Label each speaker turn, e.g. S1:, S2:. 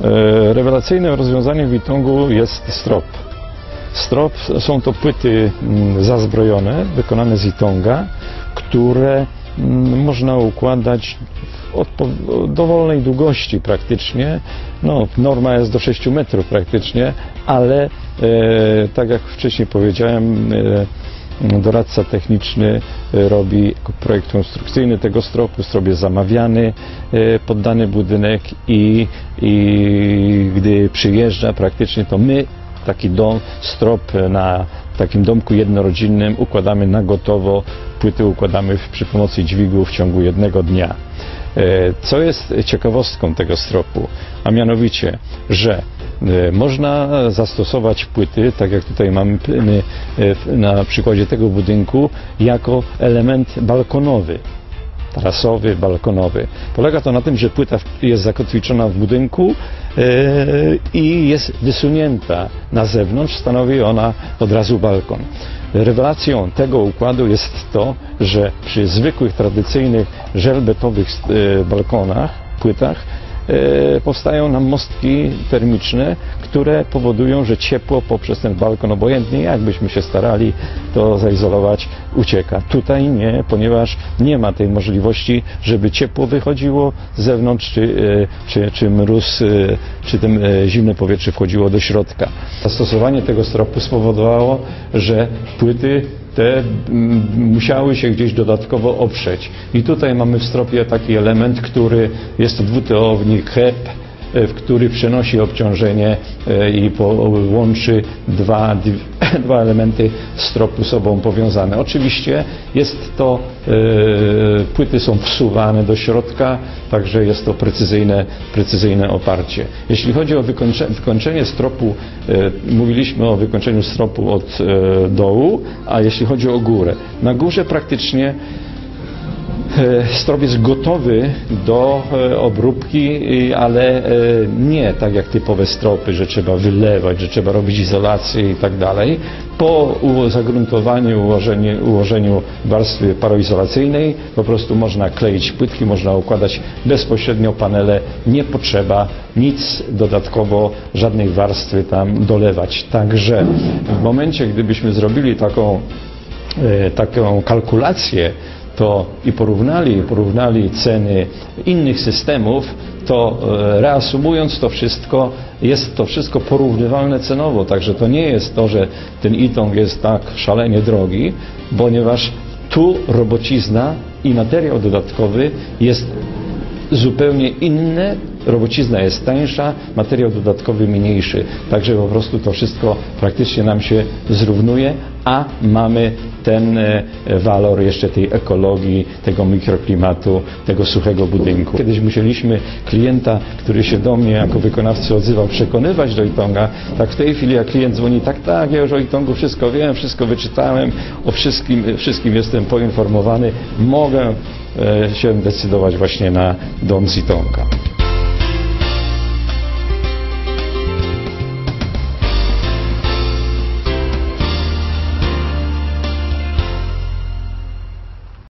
S1: E, Rewelacyjnym rozwiązaniem w Itongu jest strop. Strop są to płyty mm, zazbrojone, wykonane z Itonga, które mm, można układać w dowolnej długości praktycznie. No, norma jest do 6 metrów praktycznie, ale e, tak jak wcześniej powiedziałem, e, doradca techniczny e, robi projekt konstrukcyjny tego stropu, strop jest zamawiany e, pod dany budynek i, i gdy przyjeżdża praktycznie to my taki dom, strop na takim domku jednorodzinnym układamy na gotowo, płyty układamy przy pomocy dźwigu w ciągu jednego dnia. E, Co jest ciekawostką tego stropu? A mianowicie, że można zastosować płyty, tak jak tutaj mamy e, na przykładzie tego budynku, jako element balkonowy tarasowy, balkonowy. Polega to na tym, że płyta jest zakotwiczona w budynku e, i jest wysunięta na zewnątrz, stanowi ona od razu balkon. Rewelacją tego układu jest to, że przy zwykłych, tradycyjnych, żelbetowych e, balkonach, płytach, e, powstają nam mostki termiczne, które powodują, że ciepło poprzez ten balkon, obojętnie jakbyśmy się starali to zaizolować, ucieka. Tutaj nie, ponieważ nie ma tej możliwości, żeby ciepło wychodziło z zewnątrz, czy, e, czy, czy mróz, e, czy tym e, zimne powietrze wchodziło do środka. Zastosowanie tego stropu spowodowało, że płyty te musiały się gdzieś dodatkowo oprzeć. I tutaj mamy w stropie taki element, który jest dwuteownik HEP, e, w który przenosi obciążenie e, i łączy dwa, dwa elementy stropu sobą powiązane. Oczywiście jest to, e, płyty są wsuwane do środka, także jest to precyzyjne, precyzyjne oparcie. Jeśli chodzi o wykończe, wykończenie stropu, e, mówiliśmy o wykończeniu stropu od e, dołu, a jeśli chodzi o górę. Na górze praktycznie E, Strop jest gotowy do e, obróbki, ale e, nie tak jak typowe stropy, że trzeba wylewać, że trzeba robić izolację i tak dalej. Po zagruntowaniu, ułożeniu, ułożeniu warstwy paroizolacyjnej po prostu można kleić płytki, można układać bezpośrednio panele, nie potrzeba nic dodatkowo, żadnej warstwy tam dolewać. Także w momencie, gdybyśmy zrobili taką taką kalkulację to i porównali, porównali ceny innych systemów, to e, reasumując to wszystko, jest to wszystko porównywalne cenowo, także to nie jest to, że ten Itong jest tak szalenie drogi, ponieważ tu robocizna i materiał dodatkowy jest zupełnie inne, robocizna jest tańsza, materiał dodatkowy mniejszy. Także po prostu to wszystko praktycznie nam się zrównuje, a mamy ten e, walor jeszcze tej ekologii, tego mikroklimatu, tego suchego budynku. Kiedyś musieliśmy klienta, który się do mnie jako wykonawcy odzywał, przekonywać do Itonga. Tak w tej chwili jak klient dzwoni, tak, tak, ja już o Itongu wszystko wiem, wszystko wyczytałem, o wszystkim, wszystkim jestem poinformowany, mogę e, się decydować właśnie na dom z Itonga.